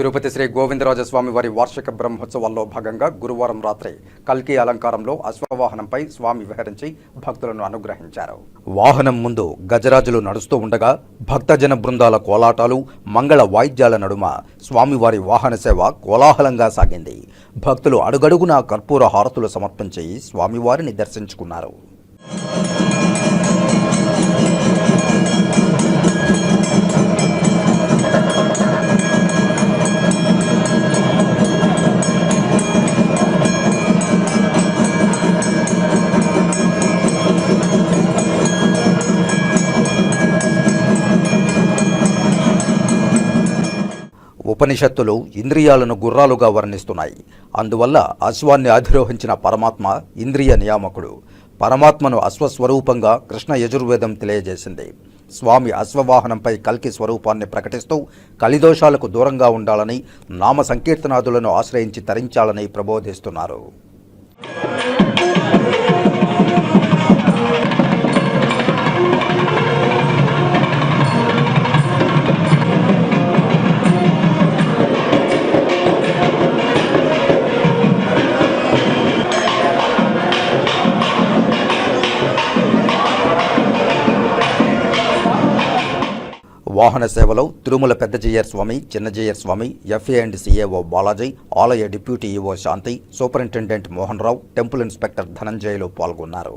తిరుపతి శ్రీ గోవిందరాజస్వామి వారి వార్షిక బ్రహ్మోత్సవాల్లో భాగంగా గురువారం రాత్రి కల్కి అలంకారంలో అశ్వవాహనంపై స్వామి విహరించి భక్తులను అనుగ్రహించారు. వాహనం ముందు గజరాజులు నడుస్తూ ఉండగా భక్తజన బృందాల కోలాటాలు మంగళ వాయిద్యాల నడుమ స్వామివారి వాహన సేవ కోలాహలంగా సాగింది. భక్తులు అడుగడుగునా కర్పూర హారతులు సమర్పించి స్వామివారిని దర్శించుకున్నారు. ఉపనిషత్తులు ఇంద్రియాలను గుర్రాలుగా వర్ణిస్తున్నాయి. అందువల్ల అశ్వాన్ని అధిరోహించిన పరమాత్మ ఇంద్రియ నియామకుడు. పరమాత్మను అశ్వస్వరూపంగా కృష్ణ యజుర్వేదం తెలియజేసింది. స్వామి అశ్వవాహనంపై కల్కి స్వరూపాన్ని ప్రకటిస్తూ కలిదోషాలకు దూరంగా ఉండాలని నామ సంకీర్తనాదులను ఆశ్రయించి తరించాలని ప్రబోధిస్తున్నారు. వాహన సేవలో Tirumala Peddajeeyar Swami Chinnajeeyar Swami FA and CAO Balaji ఆలయ deputy EO Shanti superintendent Mohan Rao temple inspector Dhananjayalu పాల్గొన్నారు.